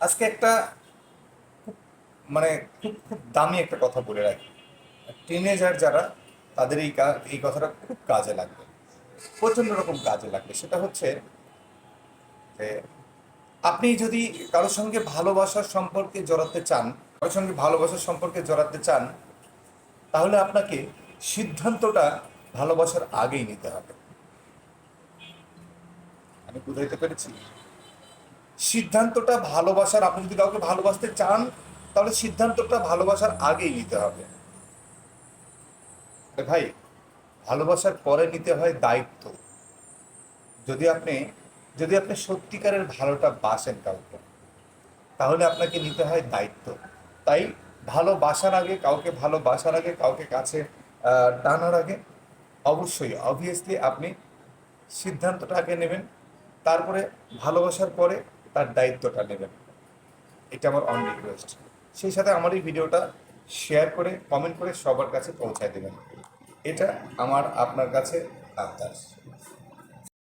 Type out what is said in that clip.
আজকে একটা খুব মানে খুব খুব দামি একটা কথা বলে রাখি। টিনেজার যারা, তাদের এই এই কথাটা খুব কাজে লাগবে। প্রচণ্ড রকম কাজে লাগবে। সেটা হচ্ছে যে, আপনি যদি কারোর সঙ্গে ভালোবাসার সম্পর্কে জড়াতে চান, কারোর সঙ্গে ভালোবাসার সম্পর্কে জড়াতে চান, তাহলে আপনাকে সিদ্ধান্তটা ভালোবাসার আগেই নিতে হবে। আমি বুঝাইতে পেরেছি? সিদ্ধান্তটা ভালোবাসার, আপনি যদি কাউকে ভালোবাসতে চান, তাহলে সিদ্ধান্তটা ভালোবাসার আগেই নিতে হবে। ভাই, ভালোবাসার পরে নিতে হয় দায়িত্ব। যদি আপনি যদি আপনি সত্যিকারের ভালোটা বাসেন কাউকে, তাহলে আপনাকে নিতে হয় দায়িত্ব। তাই ভালোবাসার আগে, কাউকে ভালোবাসার আগে, কাউকে কাছে টানার আগে অবশ্যই অবভিয়াসলি আপনি সিদ্ধান্তটা আগে নেবেন। তারপরে ভালোবাসার পরে তার দায়িত্বটা নেবেন। এটা আমার অন রিকোয়েস্ট সেই সাথে আমার এই ভিডিওটা শেয়ার করে কমেন্ট করে সবার কাছে পৌঁছায় দেবেন। এটা আমার, আপনার কাছে আবদার।